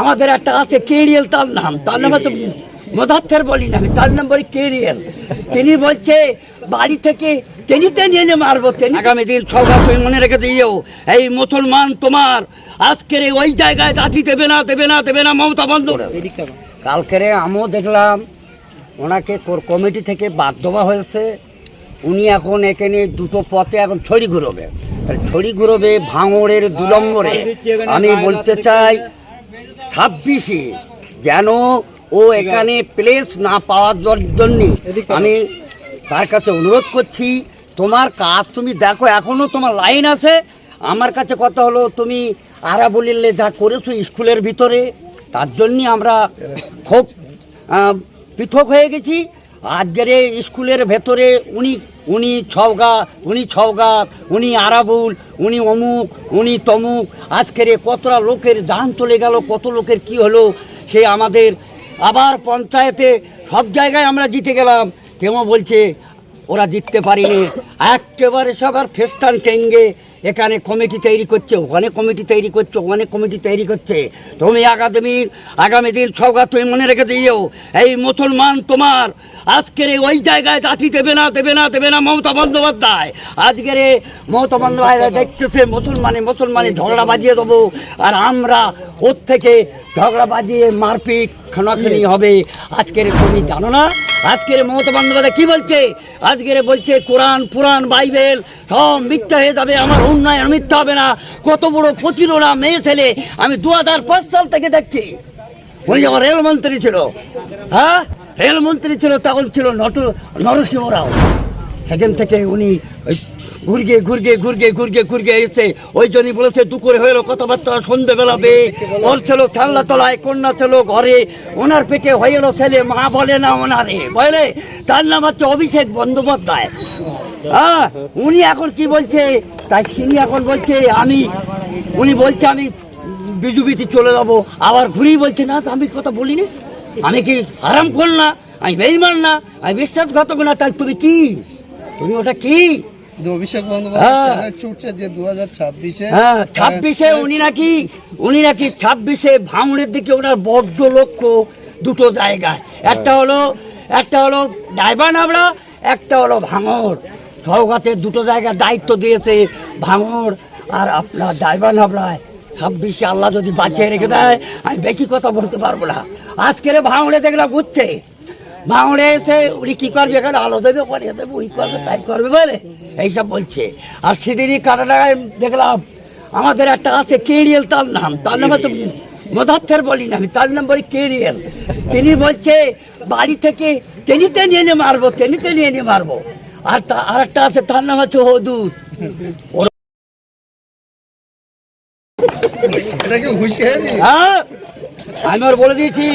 আমাদের একটা আছে কেরিয়াল তার নাম। তার নাম তো মধার্থের বলি না আমি তার নাম বলি কেরিয়াল। তিনি বলছে বাড়ি থেকে তেনিতে নিয়ে এনে মারবো তেনি আগামী দিন সরকার তুমি মনে রেখে দিও এই মুসলমান তোমার আজকের ওই জায়গায় জাতি দেবে না দেবে না দেবে না মমতা বন্ধ কালকের আমিও দেখলাম ওনাকে কোর কমিটি থেকে বাদ দেওয়া হয়েছে। উনি এখন এখানে দুটো পথে এখন ছড়ি ঘুরবে ছড়ি ঘুরবে ভাঙড়ের দুলম্বরে আমি বলতে চাই ছাব্বিশে যেন ও এখানে প্লেস না পাওয়ার জন্য আমি তার কাছে অনুরোধ করছি তোমার কাজ তুমি দেখো এখনও তোমার লাইন আছে। আমার কাছে কথা হলো তুমি আরা বলিলে যা করেছ স্কুলের ভিতরে তার জন্যই আমরা খুব পৃথক হয়ে গেছি। আজকের স্কুলের ভেতরে উনি উনি ছওগা উনি ছওগা উনি আরাবুল, উনি অমুক, উনি তমুক। আজকের কতটা লোকের দান চলে গেল, কত লোকের কি হলো, সে আমাদের আবার পঞ্চায়েতে সব জায়গায় আমরা জিতে গেলাম। কেউ বলছে, ওরা জিততে পারিনি। একেবারে সবার ফেস্টান টেঙ্গে। এখানে কমিটি তৈরি করছে, ওখানে কমিটি তৈরি করছে, ওখানে কমিটি তৈরি করছে। তুমি আগামীর, আগামী দিন সরকার তুমি মনে রেখে দিও, এই মুসলমান তোমার আজকের ওই জায়গায় জাতি দেবে না দেবে না দেবে না মমতা বন্দ্যোপাধ্যায়। আজকের মমতা বন্দ্যোপাধ্যায় দেখতেছে, মুসলমানে মুসলমানে ঝগড়া বাজিয়ে দেবো, আর আমরা ওর থেকে ঝগড়া বাজিয়ে মারপিট, খানাখানি হবে। আজকের তুমি জানো না আজকের মমতা বন্দ্যোপাধ্যায় কি বলছে? আজকের বলছে, কোরআন, পুরাণ, বাইবেল, সব মিথ্যা হয়ে যাবে, আমার উন্নয়ন মিথ্যা হবে না। কত বড় প্রতিরোধা মেয়ে ছেলে, আমি দু হাজার পাঁচ সাল থেকে দেখছি। উনি আমার রেলমন্ত্রী ছিল। হ্যাঁ? রেলমন্ত্রী ছিল, তখন ছিল নট নরসিংহ রাও সেখান থেকে উনি ঘুরগে ঘুরগে ঘুরগে ঘুরগে ঘুরগে এসে ওই জন্যই বলেছে, দুপুরে হয়ে কথাবার্তা সন্ধ্যেবেলা বে। ওর ছিল খেলনা তলায়, কন্যা ছিল ঘরে। ওনার পেটে হয়ে এলো ছেলে, মা বলে না ওনারে। বলে তার নাম হচ্ছে অভিষেক বন্দ্যোপাধ্যায়। হ্যাঁ উনি এখন কি বলছে? তাই তিনি এখন বলছে, আমি, উনি বলছে, আমি বিজুবিতে চলে যাব। আবার ঘুরেই বলছে, না, তো আমি কথা বলিনি। আমি কি আরাম কর না? আমি বেইমান না? আমি বিশ্বাসঘাতক না? তাহলে তুমি কি? তুমি ওটা কি? অভিষেক হ্যাঁ। বন্দ্যোপাধ্যায় যে দু হাজার ছাব্বিশে হ্যাঁ ছাব্বিশে উনি নাকি উনি নাকি ছাব্বিশে ভাঙড়ের দিকে ওনার বড্ড লক্ষ্য দুটো জায়গায় একটা হলো একটা হলো একটা হলো ভাঙড় দুটো জায়গায় দায়িত্ব দিয়েছে ভাঙড় আর আপনার ডাইভার নাবড়ায় ছাব্বিশে আল্লাহ যদি বাঁচিয়ে রেখে দেয় আমি বেশি কথা বলতে পারব না। আজকের ভাঙড়ে দেখলাম বুঝছে ভাঙড়ে এসে উনি কী করবে এখানে? আলো দেবে ওখানে দেবে ওই করবে তাই করবে বলে এইসব বলছে। আর সেদিনই কাটাটায় দেখলাম আমাদের একটা আছে কেরিয়াল তার নাম। তার নাম তো মধার্থের বলি না আমি তার নাম বলি কেরিয়াল। তিনি বলছে বাড়ি থেকে তেনিতে নিয়ে নিয়ে মারবো তেনিতে নিয়ে নিয়ে মারবো। আর তা আর একটা আছে তার নাম হচ্ছে হদুদ। হ্যাঁ আমি আর বলে দিয়েছি।